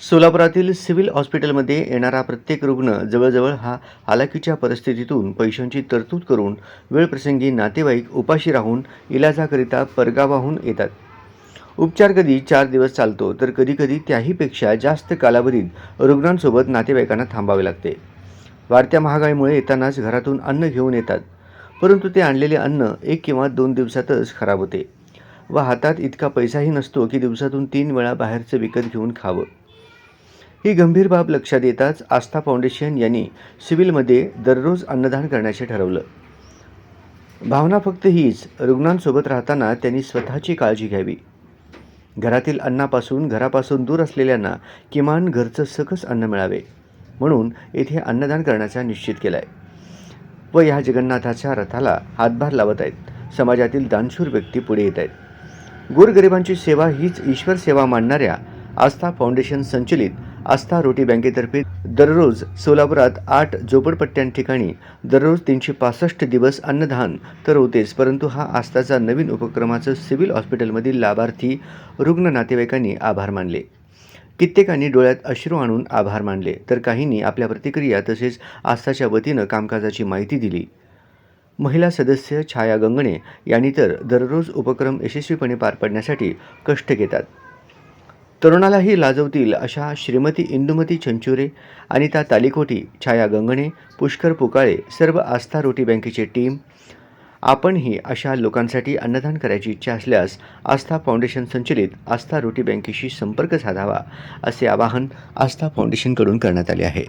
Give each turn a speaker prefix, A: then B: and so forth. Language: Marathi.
A: सोलापुरातील सिव्हिल हॉस्पिटलमध्ये येणारा प्रत्येक रुग्ण जवळजवळ हा हालाकीच्या परिस्थितीतून पैशांची तरतूद करून वेळप्रसंगी नातेवाईक उपाशी राहून इलाजाकरिता परगावाहून येतात. उपचार कधी चार दिवस चालतो तर कधीकधी त्याहीपेक्षा जास्त कालावधीत रुग्णांसोबत नातेवाईकांना थांबावे लागते. वाढत्या महागाईमुळे येतानाच घरातून अन्न घेऊन येतात. परंतु ते आणलेले अन्न एक किंवा दोन दिवसातच खराब होते. व हातात इतका पैसाही नसतो की दिवसातून तीन वेळा बाहेरचं विकत घेऊन खावं. ही गंभीर बाब लक्षात येताच आस्था फाउंडेशन यांनी सिव्हिलमध्ये दररोज अन्नदान करण्याचे ठरवलं. भावना फक्त हीच रुग्णांसोबत राहताना त्यांनी स्वतःची काळजी घ्यावी. घरातील अन्नापासून घरापासून दूर असलेल्यांना किमान घरचं सकस अन्न मिळावे म्हणून येथे अन्नदान करण्याचा निश्चित केला आहे व या जगन्नाथाच्या रथाला हातभार लावत आहेत. समाजातील दानशूर व्यक्ती पुढे येत आहेत. गोरगरिबांची सेवा हीच ईश्वर सेवा मानणाऱ्या आस्था फाउंडेशन संचलित आस्था रोटी बँकेतर्फे दररोज सोलापुरात आठ झोपडपट्ट्यां ठिकाणी दररोज तीनशे पासष्ट दिवस अन्नदान तर होतेच परंतु हा आस्थाचा नवीन उपक्रमाचं सिव्हिल हॉस्पिटलमधील लाभार्थी रुग्ण नातेवाईकांनी आभार मानले. कित्येकांनी डोळ्यात अश्रू आणून आभार मानले तर काहींनी आपल्या प्रतिक्रिया तसेच आस्थाच्या वतीनं कामकाजाची माहिती दिली. महिला सदस्य छाया गंगणे यांनी तर दररोज उपक्रम यशस्वीपणे पार पाडण्यासाठी कष्ट घेतात. तरुणालाही लाजवतील अशा श्रीमती इंदुमती चंचुरे अनिता तालिकोटी छाया गंगणे पुष्कर पुकाळे सर्व आस्था रोटी बँकेची टीम. आपणही अशा लोकांसाठी अन्नदान करायची इच्छा असल्यास आस्था फाउंडेशन संचलित आस्था रोटी बँकेशी संपर्क साधावा असे आवाहन आस्था फाउंडेशनकडून करण्यात आले आहे.